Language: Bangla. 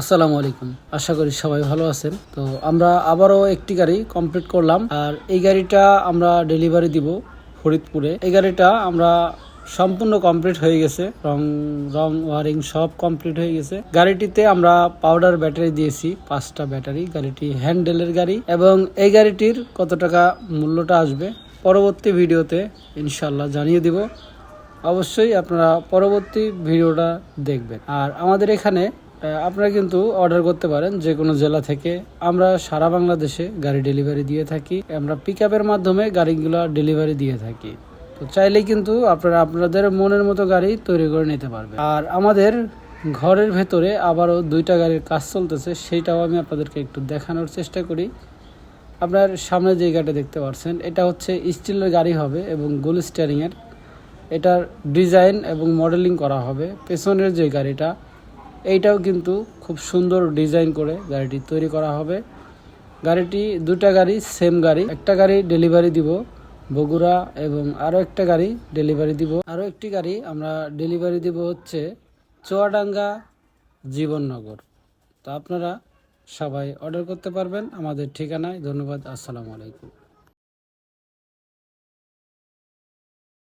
আসসালামু আলাইকুম। আশা করি সবাই ভালো আছেন। তো আমরা আবারও একটি গাড়ি কমপ্লিট করলাম। আর এই গাড়িটা আমরা ডেলিভারি দিব ফরিদপুরে। এই গাড়িটা আমরা সম্পূর্ণ কমপ্লিট হয়ে গেছে। রং রং ওয়ারিং সব কমপ্লিট হয়ে গেছে। গাড়িটিতে আমরা পাউডার ব্যাটারি দিয়েছি। পাঁচটা ব্যাটারি গাড়িটি হ্যান্ডেলের গাড়ি। এবং এই গাড়িটির কত টাকা মূল্যটা আসবে পরবর্তী ভিডিওতে ইনশাল্লাহ জানিয়ে দিব। অবশ্যই আপনারা পরবর্তী ভিডিওটা দেখবেন। আর আমাদের এখানে আপনারা কিন্তু অর্ডার করতে পারেন যে কোনো জেলা থেকে। আমরা সারা বাংলাদেশে গাড়ি ডেলিভারি দিয়ে থাকি। আমরা পিক মাধ্যমে গাড়িগুলো ডেলিভারি দিয়ে থাকি। তো চাইলে কিন্তু আপনারা আপনাদের মনের মতো গাড়ি তৈরি করে নিতে পারবেন। আর আমাদের ঘরের ভেতরে আবারও দুইটা গাড়ির কাজ চলতেছে, সেইটাও আমি আপনাদেরকে একটু দেখানোর চেষ্টা করি। আপনার সামনে যে গাড়িটা দেখতে পাচ্ছেন, এটা হচ্ছে স্টিলের গাড়ি হবে এবং গোল স্টিয়ারিংয়ের এটার ডিজাইন এবং মডেলিং করা হবে। পেছনের যে গাড়িটা এইটাও কিন্তু খুব সুন্দর ডিজাইন করে গাড়িটি তৈরি করা হবে। গাড়িটি দুটা গাড়ি সেম গাড়ি। একটা গাড়ি ডেলিভারি দিব বগুড়া এবং আরও একটা গাড়ি ডেলিভারি দিব। আরও একটি গাড়ি আমরা ডেলিভারি দিব হচ্ছে চুয়াডাঙ্গা জীবননগর। তো আপনারা সবাই অর্ডার করতে পারবেন আমাদের ঠিকানায়। ধন্যবাদ, আসসালামু আলাইকুম।